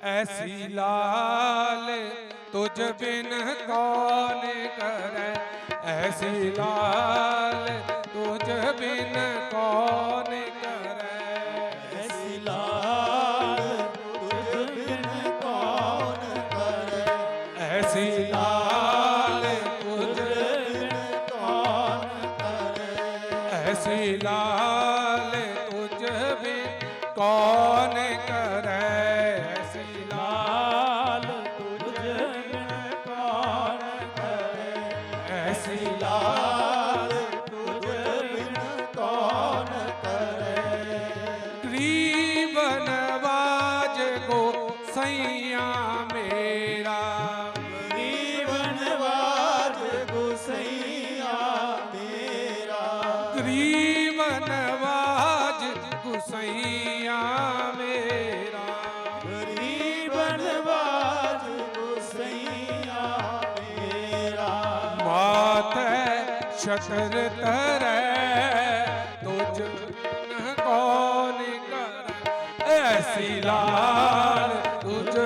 ਐਸੀ ਲਾਲ ਤੁਝ ਬਿਨ ਕੌਣ ਕਰੈ ਐਸੀ ਲਾਲ ਤੁਝ ਬਿਨ ਕੌਣ ਕਰੈ ਐਸੀ ਲਾਲ ਤੁਝ ਬਿਨ ਕੌਣ ਕਰੇ ਐਸੀ ਲਾਲ ਤੁਝ ਬਿਨ ਕੌਣ ਕਰੇ ਐਸੀ ਲਾਲ ਐਸੀ ਲਾਲ ਤੁਝ ਬਿਨ ਕੌਣ ਕਰੇ? ਗਰੀਬ ਨਵਾਜ ਕੋ ਸਈਆ ਮੇਰਾ। ਜੀਵਨ ਵਾਜ ਗੁਸਈਆ ਮੇਰਾ। ਗਰੀਬ ਨਵਾਜ ਗੁਸਈਆ ਮੇਰਾ। ਮਾਤੈ ਤਰੈ ਤੁਝ ਨ ਕੌਣ ਕਰ? ਐਸੀ ਲਾਲ ਤੁਝ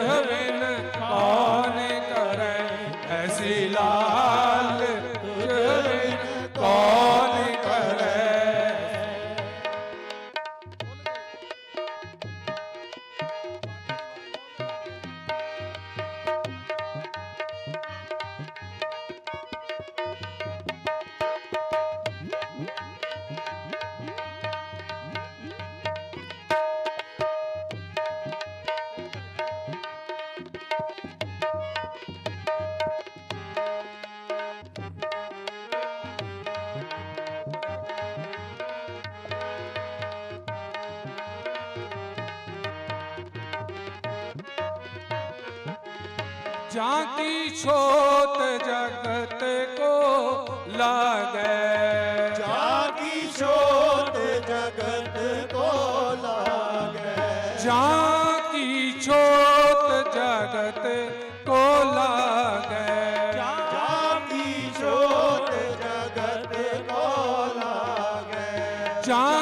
ਜਾਂ ਕੀ ਛੋਟ ਜਗਤ ਕੋ ਲਾਗੈ? ਜਾਗੀ ਛੋਟ ਜਗਤ ਕੋ ਲਾਗੈ? ਜਾਂ ਕੀ ਛੋਟ ਜਗਤ ਕੋ ਲਾਗੈ? ਜਗਤ ਕੋ ਲਾਗੈ? ਜਾਂ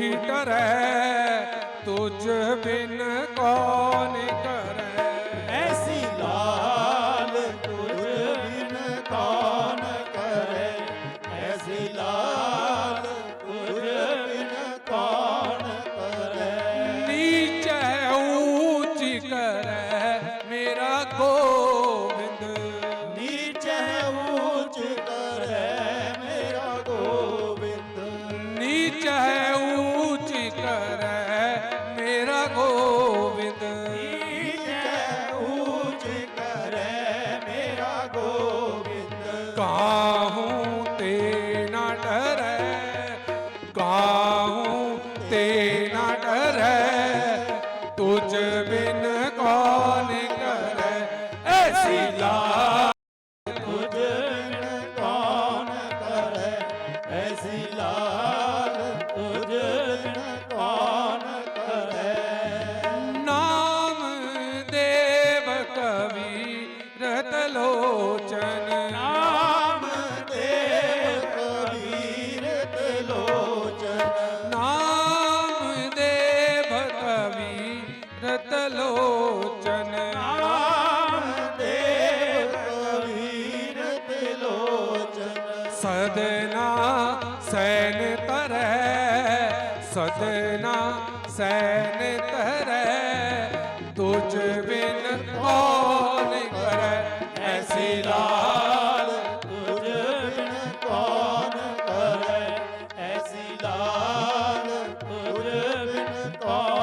ਹੀ ਡਰੈ ਤੁਝ ਬਿਨ ਕੌਣ ਕਰੈ ਸੈਨ ਤਰੈ ਸਦਨਾ ਸੈਨ ਤਰੈ ਤੁਝ ਬਿਨ ਕੌਣ ਕਰੈ? ਐਸੀ ਲਾਲ ਤੁਝ ਬਿਨ ਕੌਣ ਕਰੇ? ਐਸੀ ਲਾਲ ਤੁਝ ਬਿਨ ਕੌਣ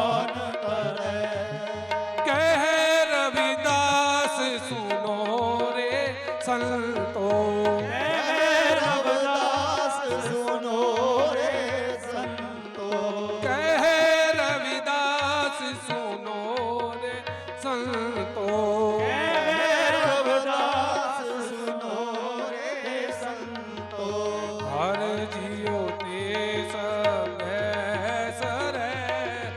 ਸੰਤੋ। ਕਹਿ ਰਵਦਾਸ ਸੁਨੋ ਰੇ ਸੰਤੋ ਹਰ ਜੀਉ ਤੇ ਸਭੈ ਸਰੈ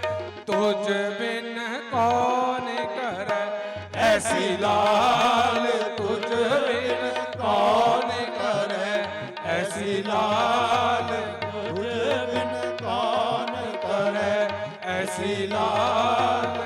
ਤੁਝ ਬਿਨ ਕੌਣ ਕਰੈ? ਐਸੀ ਲਾਲ ਤੁਝ ਬਿਨ ਕੌਣ ਕਰੈ? ਐਸੀ ਲਾਲ ਤੁਝ ਬਿਨ ਕੌਣ ਕਰੈ? ਐਸੀ ਲਾਲ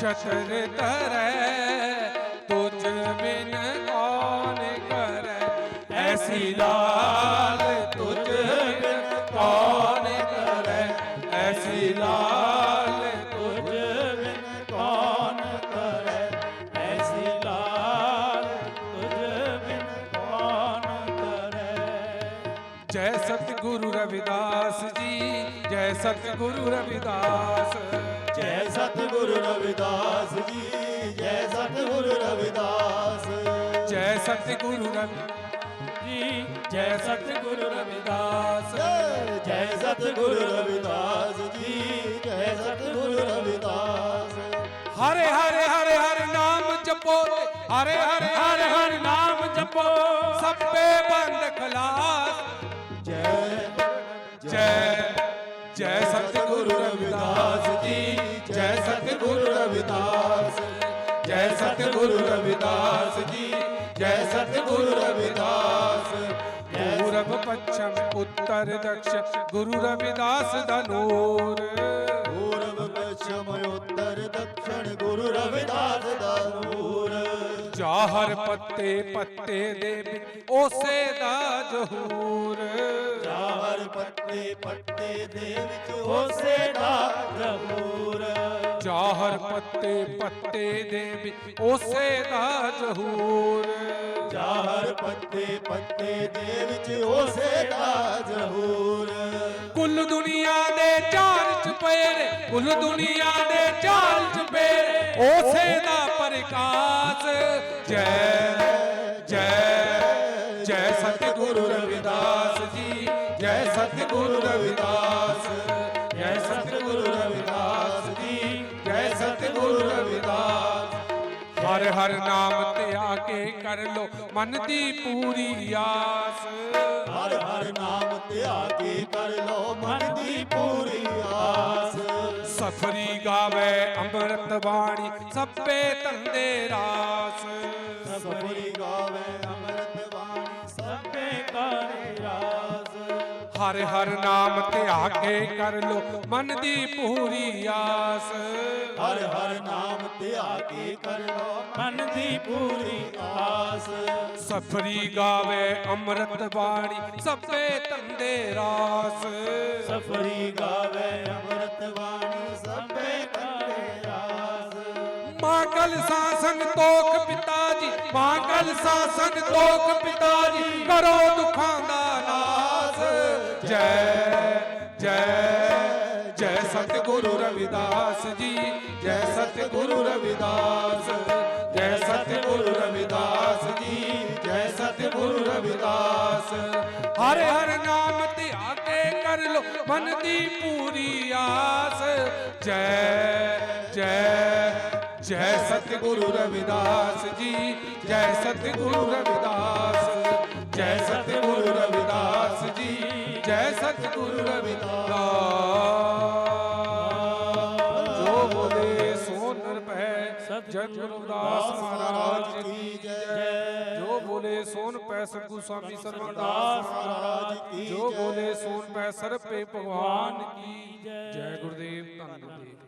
ਛਤਰ ਤਰੈ ਤੁਝ ਬਿਨ ਕੌਣ ਕਰੈ? ਐਸੀ ਲਾਲ ਤੁਝ ਬਿਨ ਕੌਣ ਕਰੈ? ਐਸੀ ਲਾਲ ਤੁਝ ਬਿਨ ਕੌਣ ਕਰੈ? ਐਸੀ ਲਾਲ ਤੁਝ ਬਿਨ ਕੌਣ ਕਰੈ? ਜੈ ਸਤਿਗੁਰੂ ਰਵਿਦਾਸ ਜੀ, ਜੈ ਸਤਿਗੁਰੂ ਰਵਿਦਾਸ ਸਤਿਗੁਰੂ ਰਵਿਦਾਸ ਜੀ ਜੈ ਸਤਿਗੁਰੂ ਰਵਿਦਾਸ। ਜੈ ਸਤਿਗੁਰੂ ਰਵਿ ਜੀ ਜੈ ਸਤਿਗੁਰੂ ਰਵਿਦਾਸ। ਜੈ ਸਤਿਗੁਰੂ ਰਵਿਦਾਸ ਜੀ ਜੈ ਸਤਿਗੁਰੂ ਰਵਿਦਾਸ। ਹਰੇ ਹਰੇ ਹਰੇ ਹਰੇ ਨਾਮ ਜਪੋ ਹਰੇ ਹਰੇ ਹਰੇ ਹਰੇ ਨਾਮ ਜਪੋ। ਸਭੇ ਬੰਦ ਖਲਾਸ। ਜੈ ਜੈ ਜੈ ਸਤਿਗੁਰੂ ਰਵਿਦਾਸ ਜੀ ਜੈ ਸਤਿਗੁਰੂ ਰਵਿਦਾਸ ਜੈ ਸਤਿਗੁਰੂ ਰਵਿਦਾਸ ਜੀ ਜੈ ਸਤਿਗੁਰੂ ਰਵਿਦਾਸ। ਪੂਰਬ ਪੱਛਮ ਉੱਤਰ ਦਕਸ਼ ਗੁਰੂ ਰਵਿਦਾਸ ਦਾ ਨੂਰ। ਪੂਰਬ ਪਛਮ ਉੱਤਰ ਦક્ષਿਣ ਗੁਰੂ ਰਵਿਦਾਸ ਦਾ ਨੂਰ। ਚਾਹਰ ਪੱਤੇ ਪੱਤੇ ਦੇ ਉਸੇ ਦਾ ਜਹੂਰ। ਚਾਰ ਪੱਤੇ ਪੱਤੇ ਦੇ ਵਿੱਚ ਹੋਸੇ ਦਾ ਜ਼ਹੂਰ। ਚਾਹਰ ਪੱਤੇ ਪੱਤੇ ਦੇ ਵਿੱਚ ਉਸੇ ਦਾ ਜਹੂਰ। ਚਾਰ ਪੱਤੇ ਪੱਤੇ ਦੇ ਵਿੱਚ ਹੋਸੇ ਦਾ ਜ਼ਹੂਰ। ਕੁੱਲ ਦੁਨੀਆ ਦੇ ਚਾਰ ਚਪੇਰੇ ਕੁੱਲ ਦੁਨੀਆ ਦੇ ਚਾਰ ਚਪੇਰੇ ਉਸੇ ਦਾ ਪ੍ਰਕਾਸ਼। ਜੈ ਜੈ ਜੈ ਸਤਿਗੁਰੂ ਰਵਿਦਾਸ। ਹਰ ਹਰ ਨਾਮ ਤੇ ਆ ਕੇ ਕਰ ਲੋ। ਮਨ ਦੀ ਪੂਰੀ ਆਸ। ਹਰ ਹਰ ਨਾਮ ਧਿਆ ਕੇ ਕਰ ਲੋ। ਮਨ ਦੀ ਪੂਰੀ ਆਸ। ਸਫਰੀ ਗਾਵੇ ਅੰਮ੍ਰਿਤ ਬਾਣੀ ਸਭੇ ਧੰਦੇ ਰਾਸ। ਸਫਰੀ ਗਾਵੇ ਅੰਮ੍ਰਿਤ ਬਾਣੀ ਸਭੇ ਕਾਰੇ ਹਰ ਹਰ ਨਾਮ ਧਿਆ ਕੇ ਕਰ ਲੋ ਮਨ ਦੀ ਪੂਰੀ ਆਸ। ਹਰ ਹਰ ਨਾਮ ਧਿਆ ਕੇ ਕਰ ਲੋ ਮਨ ਦੀ ਪੂਰੀ ਆਸ। ਸਫਰੀ ਗਾਵੇ ਅੰਮ੍ਰਿਤ ਬਾਣੀ ਸਭੇ ਧੰਦੇ ਰਾਸ। ਸਫਰੀ ਗਾਵੇ ਅੰਮ੍ਰਿਤ ਬਾਣੀ ਸਭੇ ਕਾਰੇ ਰਾਸ। ਮਾਂਗਲ ਸਾਸਨ ਤੋਖ ਪਿਤਾ ਜੀ ਮਾਂਗਲ ਸਾਸਨ ਤੋਖ ਪਿਤਾ ਜੀ। ਜੈ ਸਤਿਗੁਰੂ ਰਵਿਦਾਸ ਜੀ, ਜੈ ਸਤਿਗੁਰੂ ਰਵਿਦਾਸ, ਜੈ ਸਤਿਗੁਰੂ ਰਵਿਦਾਸ ਜੀ, ਜੈ ਸਤਿਗੁਰੂ ਰਵਿਦਾਸ। ਹਰ ਹਰ ਨਾਮ ਧਿਆ ਕੇ ਕਰ ਲੋ, ਮਨ ਦੀ ਪੂਰੀ ਆਸ। ਜੈ ਜੈ ਜੈ ਸਤਿਗੁਰੂ ਰਵਿਦਾਸ ਜੀ, ਜੈ ਸਤਿਗੁਰੂ ਰਵਿਦਾਸ, ਜੈ ਸਤਿਗੁਰੂ ਰਵਿਦਾਸ ਜੀ, ਜੈ ਸਤਿਗੁਰੂ ਰਵਿਦਾਸ। ਜਨ ਗੁਰਦਾਸ ਮਹਾਰਾਜ ਕੀ ਜੈ। ਜੋ। ਬੋਲੇ ਸੋਨ ਪੈ ਸਤਿਗੁਰੂ ਸਵਾਮੀ ਸਰਵਦਾਸ ਮਹਾਰਾਜ ਕੀ ਜੋ। ਬੋਲੇ ਸੋਨ ਪੈ ਸਰਪੇ ਭਗਵਾਨ ਕੀ ਜੈ ਗੁਰਦੇਵ ਧੰਨ ਗੁਰਦੇਵ।